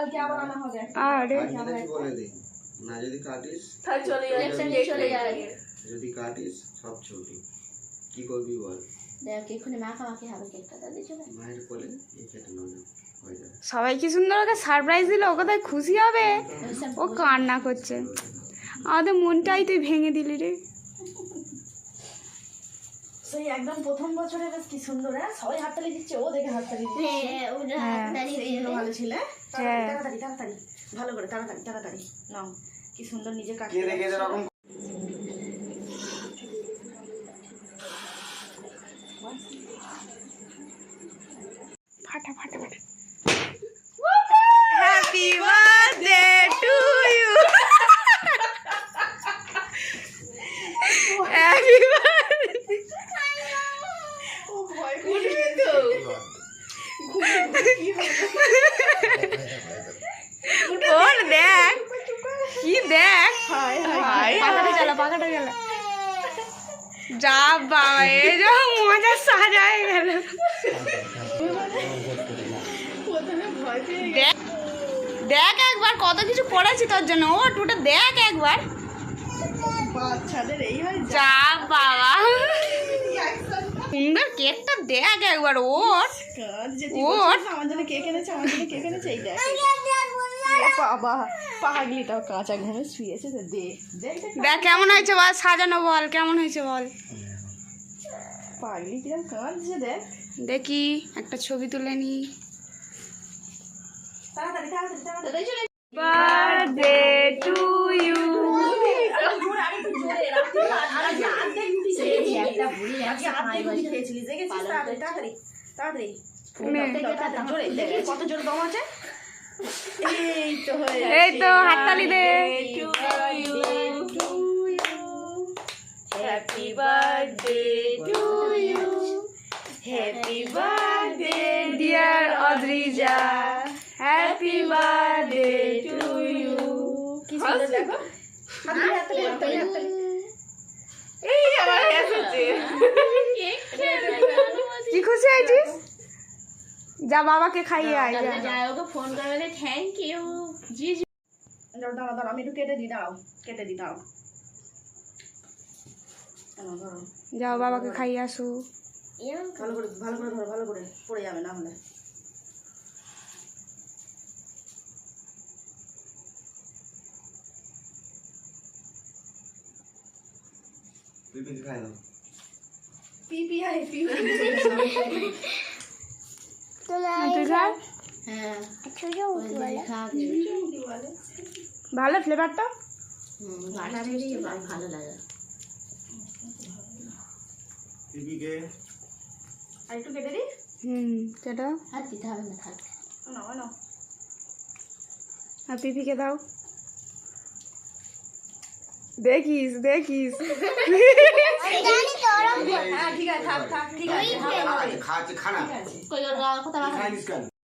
কালকে আবার আনা হবে। আরে। বলে দে। না যদি কাটিস তাহলে চলে যাবে চলে যাবে যদি কাটিস সব ছুটি। কি করবি বল? দেখ এক্ষুনি মাখামাখি হবে কেকটা দাদি চলে মায়ের কোলে এই কেটে নাও হয়ে সবাই কি সুন্দর ওকে সারপ্রাইজ দিল? ও কোথায় খুশি হবে? ও কান্না করছে। আমাদের মনটাই তুই ভেঙে দিলি রে। সেই একদম প্রথম বছরে বেশ কি সুন্দর হ্যাঁ? সবাই হাততালি দিচ্ছে ও দেখে হাততালি দিচ্ছে। হ্যাঁ জন্য ভালো ছিল হ্যাঁ। তাড়াতাড়ি তাড়াতাড়ি ভালো করে তাড়াতাড়ি তাড়াতাড়ি নাও। কি সুন্দর নিজে কাটতে কে দেখে এরকম ফাটা ফাটা ফাটা। Happy birthday to you happy birthday ও ভয় করে তো ওর দেখ। কি দেখ? যা বাবা এ যা মজা সাজা হয়ে গেল। দেখ দেখ একবার কত কিছু করেছি তোর জন্য। ও টুটা দেখ একবার। বাচ্চাদের এই হয় যা বাবা। সুন্দর কেকটা দেখ একবার ওর। ওর। আমার জন্য কে কিনেছে আমার জন্য কে কিনেছে এই দেখ। বাবা পাগলিটাও কাঁচা ঘুমে শুয়েছে দে দেখ দেখ দেখ কেমন হয়েছে বল সাজানো বল কেমন হয়েছে বল। পাগলি কিরম কাঁদছে দেখ। দেখি একটা ছবি তুলে নি। তাড়াতাড়ি তাড়াতাড়ি তাড়াতাড়ি। চলে বার্থডে টু ইউ কত জোরে দম আছে? এই তো হাততালি দে। Happy birthday to you happy birthday dear Adrija happy birthday to you কি সুন্দর দেখো। এই আমার এসেছে কি খুশি হয়েছিস যা বাবাকে খাইয়ে আয় যা। দাঁড়াও দাঁড়াও দাঁড়াও আমি একটু কেটে দিই দাঁড়াও কেটে দিই দাঁড়াও। দাঁড়াও, দাঁড়াও। যাও বাবাকে খাইয়ে আসো। ভালো করে ভালো করে ধরো ভালো করে পড়ে যাবে না হলে। পিপি খাই দাও। পিপি আই পিপি ভালো ফ্লেভারটা ভালো লাগে। আর একটু কেটে দিই হুম সেটা আর দিতে হবে না থাক। আর পিপিকে দাও। দেখিস দেখিস হ্যাঁ ঠিক আছে থাক থাক ঠিক আছে খাচ্ছে খানা। কই ওর কথা